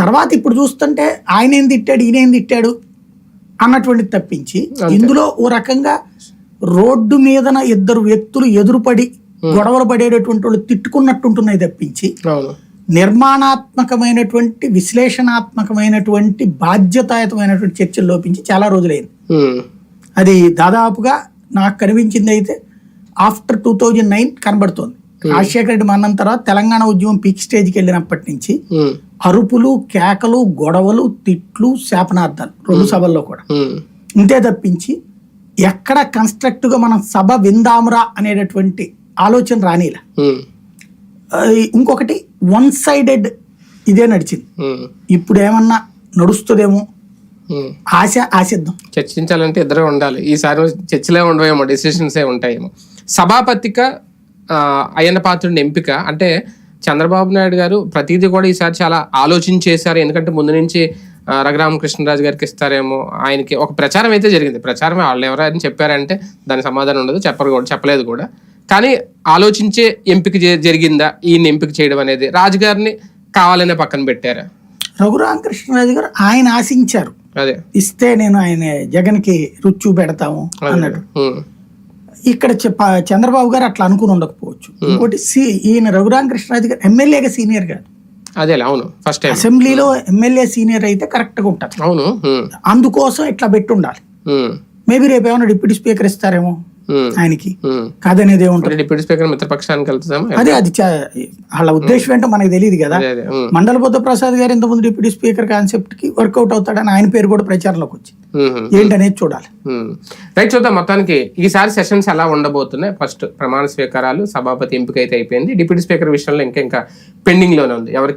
తర్వాత ఇప్పుడు చూస్తుంటే ఆయన ఏం తిట్టాడు ఈయన ఏం తిట్టాడు అన్నటువంటిది తప్పించి ఇందులో ఓ రకంగా రోడ్డు మీదన ఇద్దరు వ్యక్తులు ఎదురుపడి గొడవలు పడేటటువంటి వాళ్ళు తిట్టుకున్నట్టుంటున్నాయి తప్పించి నిర్మాణాత్మకమైనటువంటి విశ్లేషణాత్మకమైనటువంటి బాధ్యతాయుతమైనటువంటి చర్చలు లోపించి చాలా రోజులైంది. అది దాదాపుగా నాకు కనిపించింది అయితే ఆఫ్టర్ టూ థౌజండ్ నైన్ కనబడుతోంది. రాజశేఖర రెడ్డి మరణం తర్వాత తెలంగాణ ఉద్యమం పీక్ స్టేజ్కి వెళ్ళినప్పటి నుంచి అరుపులు కేకలు గొడవలు తిట్లు శాపనార్థాలు రెండు సభల్లో కూడా. ఇంతే తప్పించి ఎక్కడ కన్స్ట్రక్ట్గా మనం సభ విందామురా అనేటటువంటి ఆలోచన రానిలా. ఇంకొకటి వన్ సైడెడ్ ఇదే నడిచింది. ఇప్పుడు ఏమన్నా నడుస్తుందేమో. ఆశ ఆశిద్దాం. చర్చించాలంటే ఇద్దరే ఉండాలి. ఈసారి చర్చలే ఉండవేమో డెసిషన్సే ఉంటాయేమో. సభాపతిక అయ్యన్న పాత్రుడిని ఎంపిక. అంటే చంద్రబాబు నాయుడు గారు ప్రతిదీ కూడా ఈసారి చాలా ఆలోచించి చేశారు ఎందుకంటే ముందు నుంచి రఘురామకృష్ణరాజు గారికి ఇస్తారేమో ఆయనకి ఒక ప్రచారం అయితే జరిగింది. ప్రచారం వాళ్ళు ఎవరైనా చెప్పారంటే దాని సమాధానం ఉండదు చెప్పరు కూడా చెప్పలేదు కూడా. కానీ ఆలోచించే ఎంపిక జరిగిందా? ఈయన ఎంపిక చేయడం అనేది రాజుగారిని కావాలనే పక్కన పెట్టారా. రఘురామకృష్ణరాజు గారు ఆయన ఆశించారు. అదే. ఇస్తే నేను ఆయన జగన్కి రుచి పెడతాము అన్నాడు. ఉమ్, ఇక్కడ చంద్రబాబు గారు అట్లా అనుకుని ఉండకపోవచ్చు. ఇంకోటి సి ఈయన రఘురామకృష్ణరాజు గారు ఎమ్మెల్యేగా సీనియర్ కాదు. అదేలే అవును. ఫస్ట్ అసెంబ్లీలో ఎమ్మెల్యే సీనియర్ అయితే కరెక్ట్గా ఉంటారు. అవును ఉమ్, అందుకోసం ఇట్లా పెట్టి ఉండాలి మేబీ రేపు ఏమైనా డిప్యూటీ స్పీకర్ ఇస్తారేమో ఆయనకి. కాదనేది ఏముంటుంది? డిప్యూటీ స్పీకర్ మిత్రపక్షానికి వెళ్తామా? అదే అది వాళ్ళ ఉద్దేశం ఏంటో మనకు తెలియదు కదా. అదే అదే మండల బుద్ధ ప్రసాద్ గారు ఇంతకుముందు డిప్యూటీ స్పీకర్ కాన్సెప్ట్కి వర్కౌట్ అవుతాడని ఆయన పేరు కూడా ప్రచారంలోకి వచ్చింది. ఏంటనేది చూడాలి. రైట్ చూద్దాం. మొత్తానికి ఈసారి సెషన్స్ ఎలా ఉండబోతున్నాయి? ఫస్ట్ ప్రమాణ స్వీకారాలు సభాపతి ఎంపిక అయితే అయిపోయింది. డిప్యూటీ స్పీకర్ విషయంలో ఇంకా ఇంకా పెండింగ్లోనే ఉంది. ఎవరికి